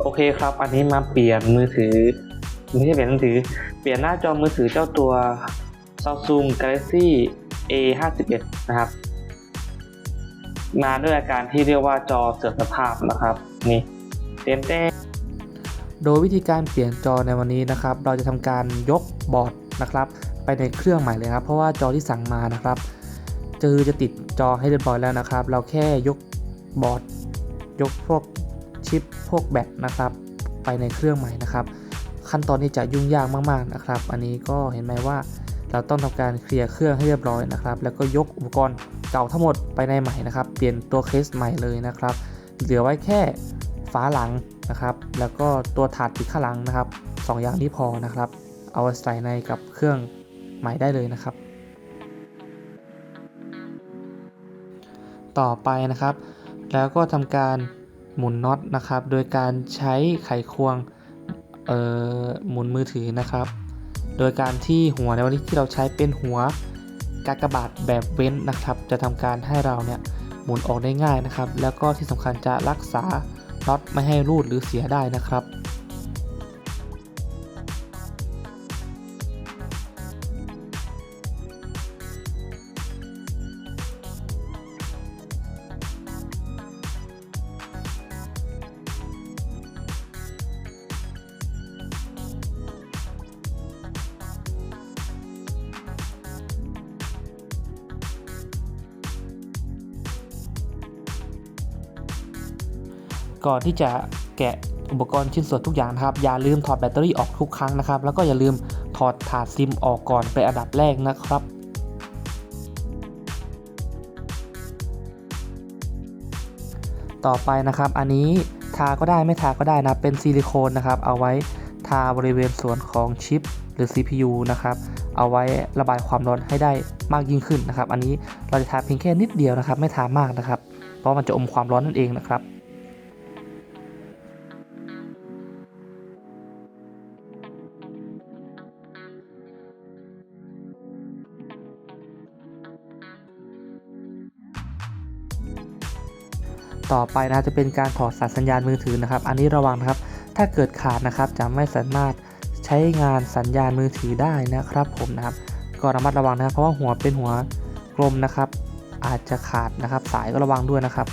โอเคครับ อันนี้มาเปลี่ยนมือถือ ไม่ใช่เปลี่ยนมือถือ เปลี่ยนหน้าจอมือถือเจ้าตัว Samsung Galaxy A 5 1 นะครับ มาด้วยอาการที่เรียกว่าจอเสื่อมสภาพนะครับ นี่เต็มเต้นโดยวิธีการเปลี่ยนจอในวันนี้นะครับ เราจะทำการยกบอร์ดนะครับ ไปในเครื่องใหม่เลยครับ เพราะว่าจอที่สั่งมานะครับจือจะติดจอให้เรียบร้อยแล้วนะครับ เราแค่ยกบอร์ด ยกพวก ชิปพวกแบตนะครับ ไปในเครื่องใหม่นะครับ ขั้นตอนนี้จะยุ่งยากมากๆนะครับ อันนี้ก็เห็นไหมว่าเราต้องทำการเคลียร์เครื่องให้เรียบร้อยนะครับ แล้วก็ยกอุปกรณ์เก่าทั้งหมดไปในใหม่นะครับ เปลี่ยนตัวเคสใหม่เลยนะครับ เหลือไว้แค่ฝาหลังนะครับ แล้วก็ตัวถาดปิดข้างหลังนะครับสองอย่างนี้พอนะครับ เอาใส่ในกับเครื่องใหม่ได้เลยนะครับ ต่อไปนะครับ แล้วก็ทำการ หมุนน็อตนะครับ โดยการใช้ไขควงเอ่อหมุนมือถือนะครับ โดยการที่หัวในวันนี้ที่เราใช้เป็นหัวกากบาทแบบเว้นนะครับ จะทำการให้เราเนี่ยหมุนออกได้ง่ายนะครับ แล้วก็ที่สำคัญจะรักษาน็อตไม่ให้รูดหรือเสียได้นะครับ ก่อนที่จะแกะอุปกรณ์ชิ้นส่วนทุกอย่างนะครับ อย่าลืมถอดแบตเตอรี่ออกทุกครั้งนะครับ แล้วก็อย่าลืมถอดถาดซิมออกก่อนเป็นอันดับแรกนะครับต่อไปนะครับ อันนี้ทาก็ได้ไม่ทาก็ได้นะ เป็นซิลิโคนนะครับ เอาไว้ทาบริเวณส่วนของชิปหรือ CPU นะครับ เอาไว้ระบายความร้อนให้ได้มากยิ่งขึ้นนะครับ อันนี้เราจะทาเพียงแค่นิดเดียวนะครับ ไม่ทามากนะครับ เพราะมันจะอมความร้อนนั่นเองนะครับ ต่อไปนะจะเป็นการถอดสายสัญญาณมือถือนะครับ อันนี้ระวังนะครับ ถ้าเกิดขาดนะครับจะไม่สามารถใช้งานสัญญาณมือถือได้นะครับผมนะครับ ก็ระมัดระวังนะครับ เพราะว่าหัวเป็นหัวกลมนะครับ อาจจะขาดนะครับ สายก็ระวังด้วยนะครับ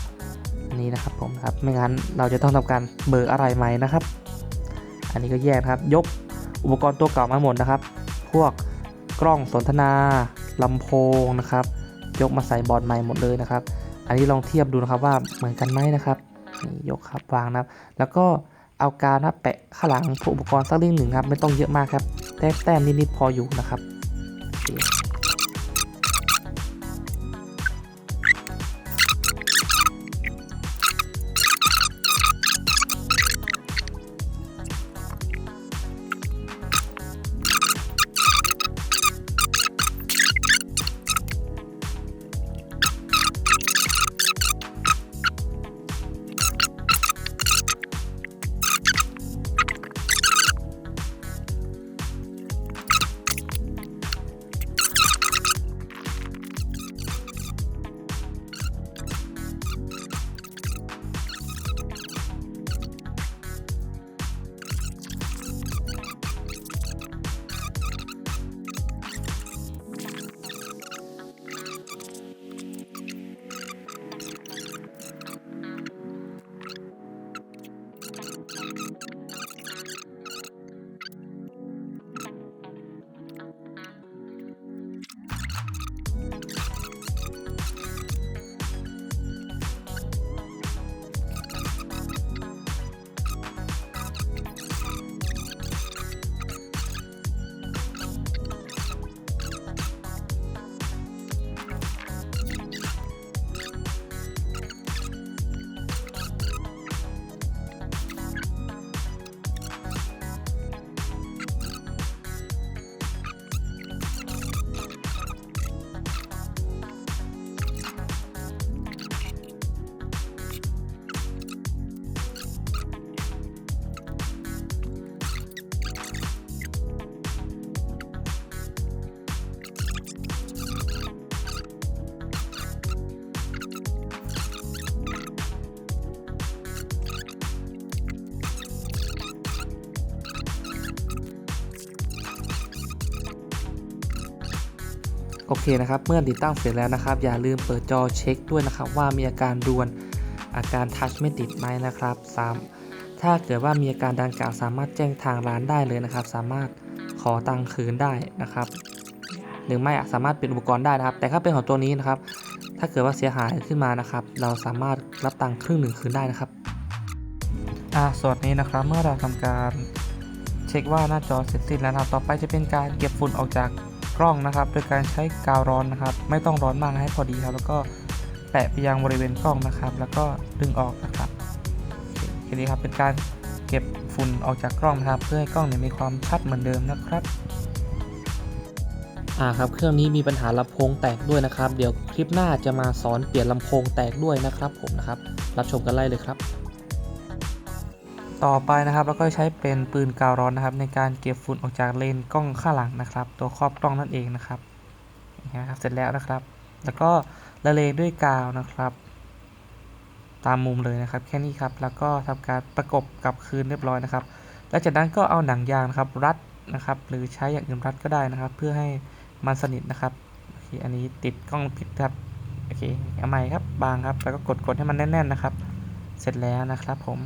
อันนี้นะครับผมครับไม่งั้นเราจะต้องทำการเบิกอะไรใหม่นะครับ อันนี้ก็แยกนะครับ ยกอุปกรณ์ตัวเก่ามาหมดนะครับ พวกกล้องสนทนาลำโพงนะครับ ยกมาใส่บอร์ดใหม่หมดเลยนะครับ อันนี้ลองเทียบดูนะครับว่าเหมือนกันไหมนะครับนี่ยกครับวางนะครับ แล้วก็เอากาวนะแปะข้างหลังพวกอุปกรณ์สักเล่มหนึ่งครับ ไม่ต้องเยอะมากครับแต่แต้มนิดๆพออยู่นะครับ โอเคนะครับ เมื่อติดตั้งเสร็จแล้วนะครับ อย่าลืมเปิดจอเช็คด้วยนะครับ ว่ามีอาการรวนอาการทัชไม่ติดไหมนะครับสามถ้าเกิดว่ามีอาการดังกล่าวสามารถแจ้งทางร้านได้เลยนะครับ สามารถขอตังคืนได้นะครับ หรือไม่สามารถเปลี่ยนอุปกรณ์ได้นะครับ แต่ถ้าเป็นของตัวนี้นะครับ ถ้าเกิดว่าเสียหายขึ้นมานะครับ เราสามารถรับตังครึ่งหนึ่งคืนได้นะครับอ่าส่วนนี้นะครับเมื่อเราทำการเช็คว่าหน้าจอเสร็จสิ้นแล้วนะครับต่อไปจะเป็นการเก็บฝุ่นออกจาก กล้องนะครับ โดยการใช้กาวร้อนนะครับ ไม่ต้องร้อนมากให้พอดีครับ แล้วก็แปะไปยังบริเวณกล้องนะครับ แล้วก็ดึงออกนะครับโอเคทีนี้ครับเป็นการเก็บฝุ่นออกจากกล้องนะครับ เพื่อให้กล้องเนี่ยมีความชัดเหมือนเดิมนะครับอ่าครับเครื่องนี้มีปัญหาลำโพงแตกด้วยนะครับ เดี๋ยวคลิปหน้าจะมาสอนเปลี่ยนลำโพงแตกด้วยนะครับผมนะครับ รับชมกันไล่เลยครับ ต่อไปนะครับเราก็ใช้เป็นปืนกาวร้อนนะครับ ในการเก็บฝุ่นออกจากเลนกล้องข้างหลังนะครับ ตัวครอบกล้องนั่นเองนะครับนี่นะครับ เสร็จแล้วนะครับ แล้วก็ละเลงด้วยกาวนะครับ ตามมุมเลยนะครับ แค่นี้ครับแล้วก็ทำการประกบกับคืนเรียบร้อยนะครับ แล้วจากนั้นก็เอาหนังยางนะครับ รัดนะครับ หรือใช้อย่างอื่นรัดก็ได้นะครับ เพื่อให้มันสนิทนะครับโอเคอันนี้ติดกล้องผิดครับโอเคเอาใหม่ครับบางครับ แล้วก็กดกดให้มันแน่น ๆนะครับ เสร็จแล้วนะครับผม